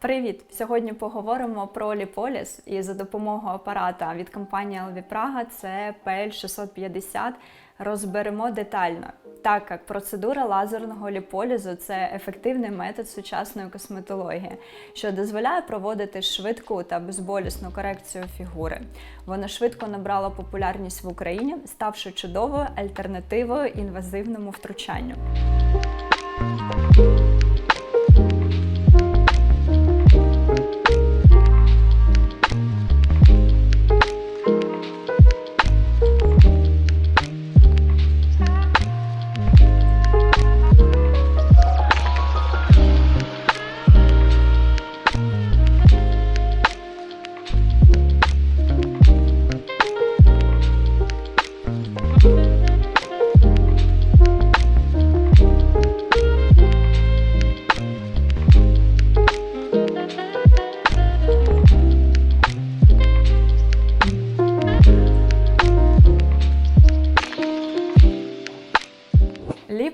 Привіт! Сьогодні поговоримо про ліполіс і за допомогою апарата від компанії LV Praga це PL650 розберемо детально, так як процедура лазерного ліполізу це ефективний метод сучасної косметології, що дозволяє проводити швидку та безболісну корекцію фігури. Вона швидко набрала популярність в Україні, ставши чудовою альтернативою інвазивному втручанню.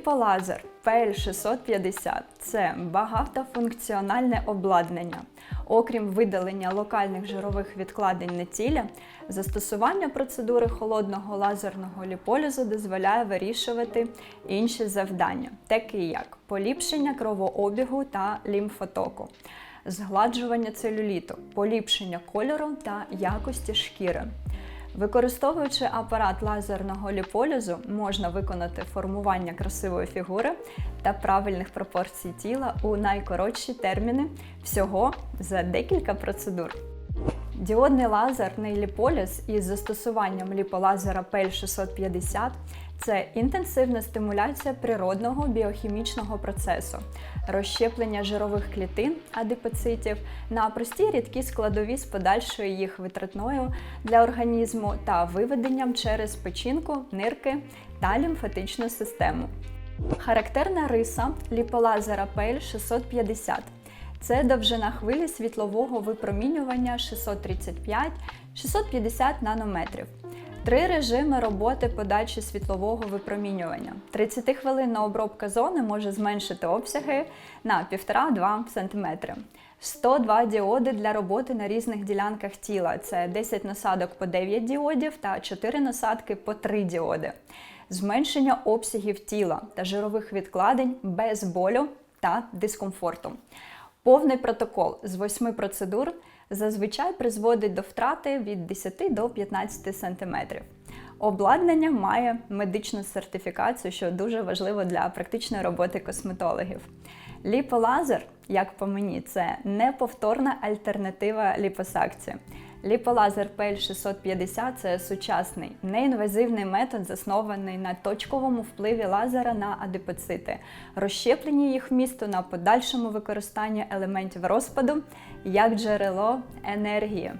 Ліполазер PL650 це багатофункціональне обладнання. Окрім видалення локальних жирових відкладень на тілі, застосування процедури холодного лазерного ліполізу дозволяє вирішувати інші завдання, такі як поліпшення кровообігу та лімфотоку, згладжування целюліту, поліпшення кольору та якості шкіри. Використовуючи апарат лазерного ліполізу, можна виконати формування красивої фігури та правильних пропорцій тіла у найкоротші терміни всього за декілька процедур. Діодний лазерний ліполіз із застосуванням ліполазера PL650 це інтенсивна стимуляція природного біохімічного процесу, розщеплення жирових клітин адипоцитів на прості рідкі складові з подальшою їх витратною для організму та виведенням через печінку, нирки та лімфатичну систему. Характерна риса ліполазера PL650 це довжина хвилі світлового випромінювання 635-650 нанометрів. Три режими роботи подачі світлового випромінювання. 30-хвилинна обробка зони може зменшити обсяги на 1,5-2 см. 102 діоди для роботи на різних ділянках тіла. Це 10 насадок по 9 діодів та 4 насадки по 3 діоди. Зменшення обсягів тіла та жирових відкладень без болю та дискомфорту. Повний протокол з восьми процедур зазвичай призводить до втрати від 10 до 15 см. Обладнання має медичну сертифікацію, що дуже важливо для практичної роботи косметологів. Ліполазер, як по мені, це неповторна альтернатива ліпосакції. Ліполазер PL650 це сучасний неінвазивний метод, заснований на точковому впливі лазера на адипоцити, розщепленні їх вмісту на подальшому використанні елементів розпаду як джерело енергії.